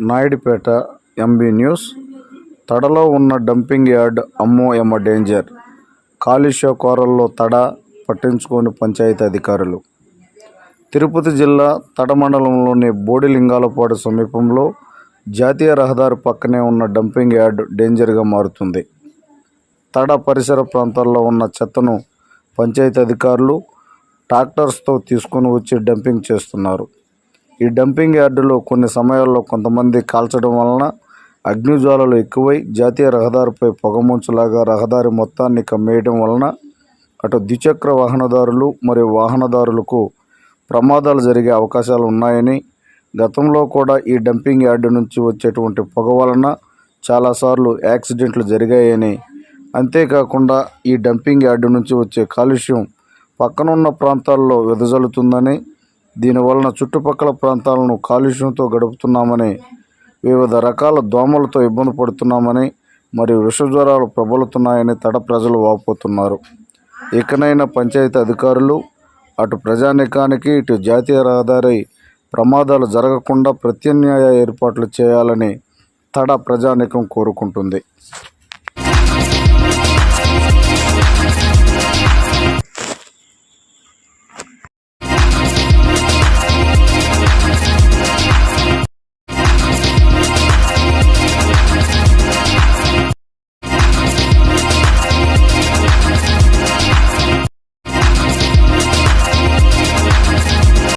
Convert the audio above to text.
Naidupeta MB news. తడలో ఉన్న dumping yard అమ్మో ఎమ్మ డేంజర్. కాలుష్య కోరల్లో తడ పట్టించుకోని పంచాయతీ అధికారులు. తిరుపతి జిల్లా తడ మండలంలోని బోడిలింగాలపాడు సమీపంలో జాతీయ రహదారి పక్కనే ఉన్న డంపింగ్ యార్డ్ డేంజర్గా మారుతుంది. తడ పరిసర ప్రాంతాల్లో ఉన్న చెత్తను పంచాయతీ అధికారులు ట్రాక్టర్స్తో తీసుకొని వచ్చి డంపింగ్ చేస్తున్నారు. ఈ డంపింగ్ యార్డులో కొన్ని సమయాల్లో కొంతమంది కాల్చడం వలన అగ్నిజ్వాలలు ఎక్కువై జాతీయ రహదారిపై పొగమంచులాగా రహదారి మొత్తాన్ని కమ్మేయడం వలన అటు ద్విచక్ర వాహనదారులు మరియు వాహనదారులకు ప్రమాదాలు జరిగే అవకాశాలు ఉన్నాయని గతంలో కూడా ఈ డంపింగ్ యార్డు నుంచి వచ్చేటువంటి పొగ వలన చాలాసార్లు యాక్సిడెంట్లు జరిగాయని అంతేకాకుండా ఈ డంపింగ్ యార్డు నుంచి వచ్చే కాలుష్యం పక్కనున్న ప్రాంతాల్లో వెదజల్లుతుందని దీనివలన చుట్టుపక్కల ప్రాంతాలను కాలుష్యంతో గడుపుతున్నామని వివిధ రకాల దోమలతో ఇబ్బంది పడుతున్నామని మరియు విషజ్వరాలు ప్రబలుతున్నాయని తడ ప్రజలు వాపోతున్నారు. ఇకనైనా పంచాయతీ అధికారులు అటు ప్రజానికానికి ఇటు జాతీయ రహదారి ప్రమాదాలు జరగకుండా ప్రత్యామ్నాయ ఏర్పాట్లు చేయాలని తడ ప్రజానికం కోరుకుంటుంది.